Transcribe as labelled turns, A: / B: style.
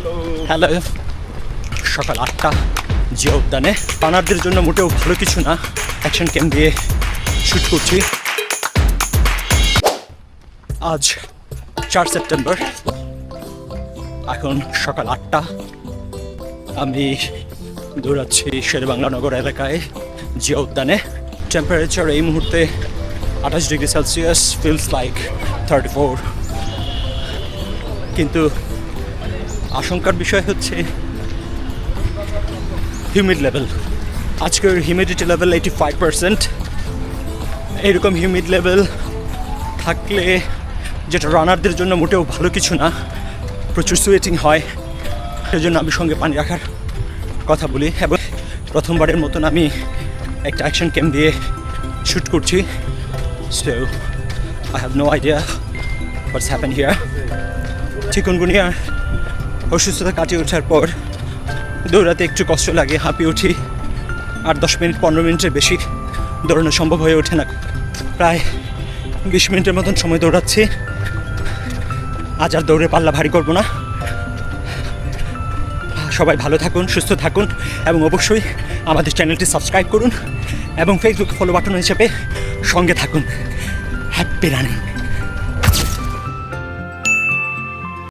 A: Hello. সকাল আটটা জিয়া উদ্যানে। পানারদের জন্য মোটেও ভালো কিছু না। অ্যাকশন ক্যাম্প দিয়ে শ্যুট করছি। আজ চার সেপ্টেম্বর। এখন সকাল আটটা। আমি দৌড়াচ্ছি শেরবাংলা নগর এলাকায় জিয়া উদ্যানে। টেম্পারেচার এই মুহূর্তে আঠাশ degree Celsius feels like thirty four কিন্তু আশঙ্কার বিষয় হচ্ছে হিউমিড লেভেল আজকের humidity level eighty five percent এইরকম হিউমিড লেভেল থাকলে যেটা রানারদের জন্য মোটেও ভালো কিছু না, প্রচুর সুয়েটিং হয়। সেজন্য আমি সঙ্গে পানি রাখার কথা বলি। এবং প্রথমবারের মতন আমি একটা অ্যাকশন ক্যাম্প দিয়ে শ্যুট করছি। So I have no idea what's happen here chikungunya অসুস্থতা কাটিয়ে ওঠার পর দৌড়াতে একটু কষ্ট লাগে হাঁপিয়ে উঠি। আট দশ মিনিট, পনেরো মিনিটের বেশি দৌড়ানো সম্ভব হয়ে ওঠে না। প্রায় বিশ মিনিটের মতন সময় দৌড়াচ্ছি। আজ আর দৌড়ে পাল্লা ভারী করব না। সবাই ভালো থাকুন, সুস্থ থাকুন এবং অবশ্যই আমাদের চ্যানেলটি সাবস্ক্রাইব করুন এবং ফেসবুক ফলো বাটন হিসেবে সঙ্গে থাকুন। Happy running